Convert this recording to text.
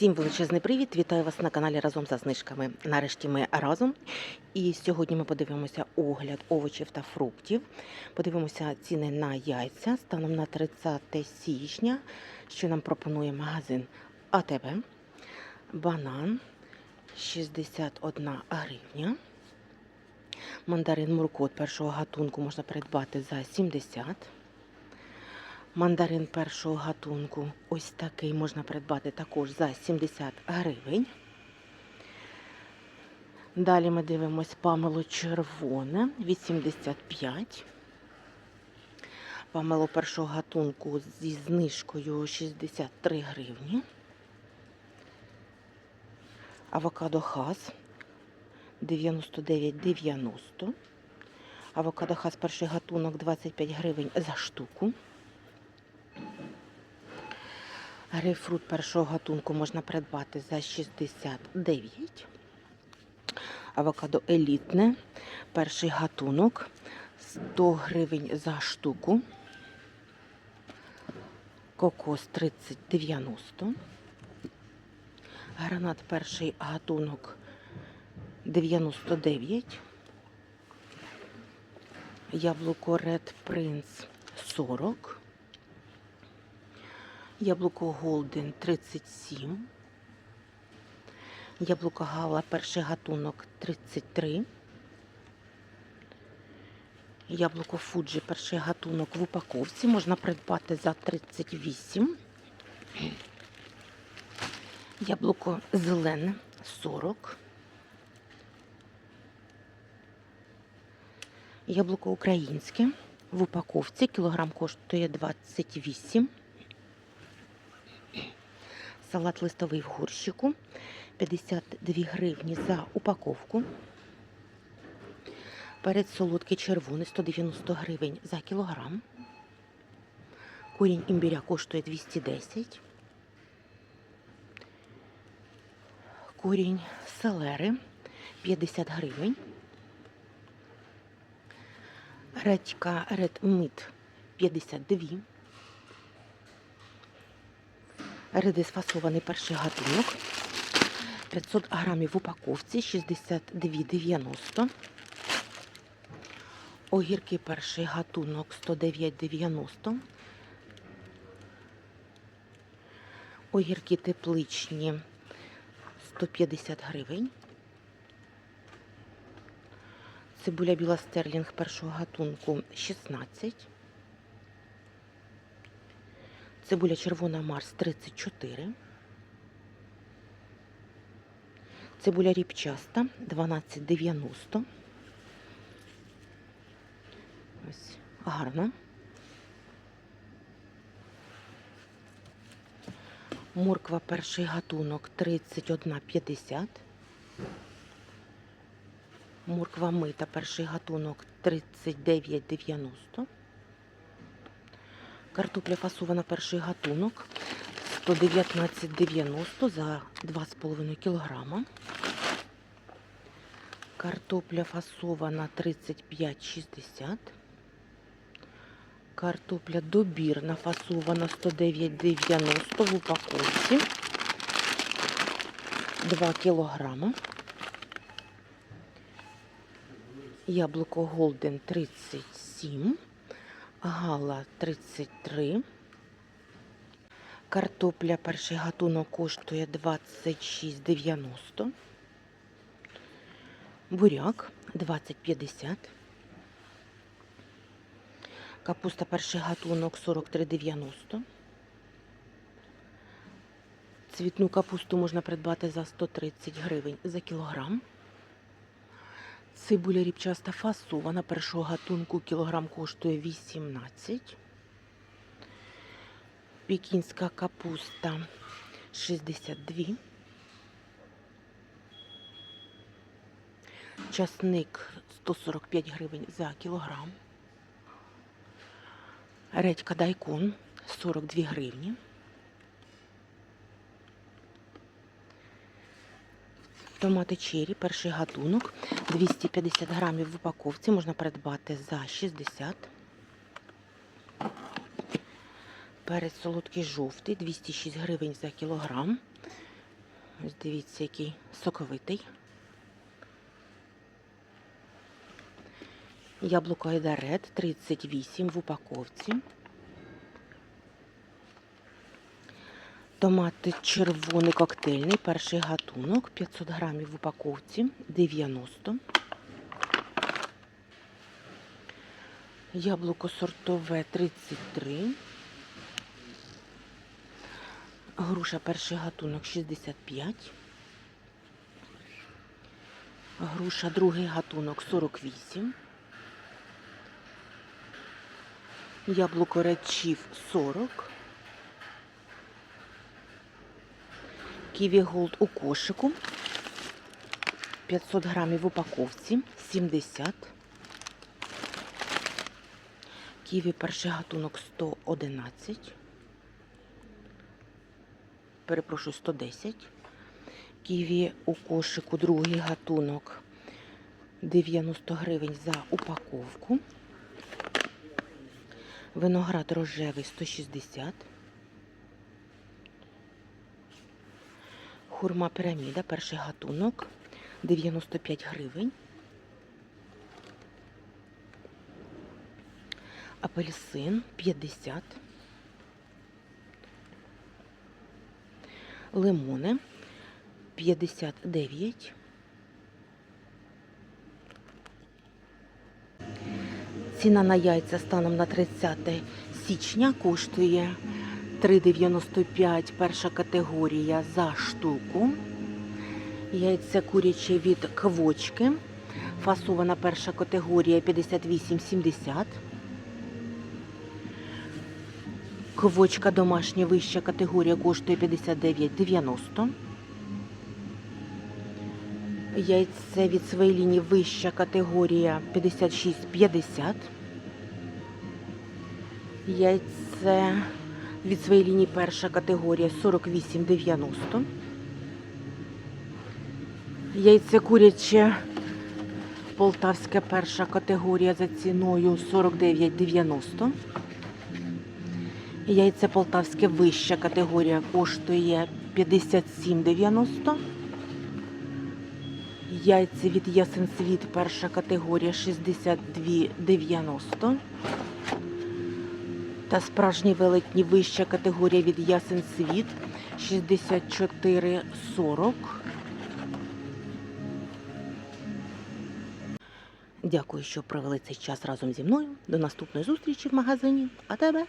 Всім величезний привіт! Вітаю вас на каналі разом за знижками. Нарешті ми разом. І сьогодні ми подивимося огляд овочів та фруктів. Подивимося ціни на яйця станом на 30 січня, що нам пропонує магазин АТБ. Банан 61 гривня. Мандарин Муркот першого гатунку можна придбати за 70 Мандарин першого гатунку ось такий можна придбати також за 70 гривень. Далі ми дивимось памело червоне 85. Памело першого гатунку зі знижкою 63 гривні. Авокадо хас 99,90. Авокадо хас перший гатунок 25 гривень за штуку. Грейпфрут першого гатунку можна придбати за 69. Авокадо елітне. Перший гатунок 100 гривень за штуку. Кокос 30,90. Гранат перший гатунок 99. Яблуко Red Prince 40. Яблуко Голден 37. Яблуко Гала перший гатунок 33. Яблуко Фуджі перший гатунок в упаковці можна придбати за 38. Яблуко зелене 40. Яблуко українське в упаковці кілограм коштує 28. Салат листовий в горщику 52 гривні за упаковку. Перець солодкий червоний 190 гривень за кілограм. Корінь імбиря коштує 210. Корінь селери 50 гривень. Редька Red Meat 52. Редис фасований перший гатунок. 500 грамів в упаковці 62,90. Огірки перший гатунок 109,90. Огірки тепличні 150 гривень. Цибуля біла стерлінг першого гатунку 16. Цибуля червона Марс 34. Цибуля ріпчаста 12,90. Ось гарна. Морква перший гатунок 31,50. Морква мита перший гатунок 39,90. Картопля фасована перший гатунок 119,90 за 2,5 кг. Картопля фасована 35,60. Картопля добірна фасована 109,90 в упаковці. 2 кілограма. Яблуко Голден 37. Гала 33. Картопля перший гатунок коштує 26,90. Буряк 20,50. Капуста перший гатунок 43,90. Цвітну капусту можна придбати за 130 гривень за кілограм. Цибуля ріпчаста фасована першого гатунку кілограм коштує 18. Пекінська капуста 62. Часник 145 гривень за кілограм. Редька дайкон 42 гривні. Томати чері, перший гатунок, 250 грамів в упаковці можна придбати за 60. Перець солодкий жовтий, 206 гривень за кілограм. Ось дивіться, який соковитий. Яблуко Айдарет 38 в упаковці. Томати червоний коктейльний, перший гатунок, 500 грамів в упаковці, 90. Яблуко сортове 33. Груша перший гатунок 65. Груша другий гатунок 48. Яблуко речів 40. Ківі Голд у кошику. 500 грамів в упаковці 70. Ківі перший гатунок 111. Перепрошую, 110. Ківі у кошику другий гатунок 90 гривень за упаковку. Виноград рожевий 160. Хурма піраміда, перший гатунок 95 гривень. Апельсин 50. Лимони 59. Ціна на яйця станом на 30 січня коштує 3,95 перша категорія за штуку. Яйця курячі від квочки. Фасована перша категорія 58,70. Квочка домашня вища категорія коштує 59,90. Яйце від своєї лінії вища категорія 56,50. Яйце від своєї лінії перша категорія 48,90. Яйце куряче полтавська перша категорія за ціною 49,90. Яйце полтавське вища категорія коштує 57,90. Яйця від Ясен Світ перша категорія 62,90. Та справжні велетні вища категорія від Ясен Світ 64,40. Дякую, що провели цей час разом зі мною. До наступної зустрічі в магазині. А тебе?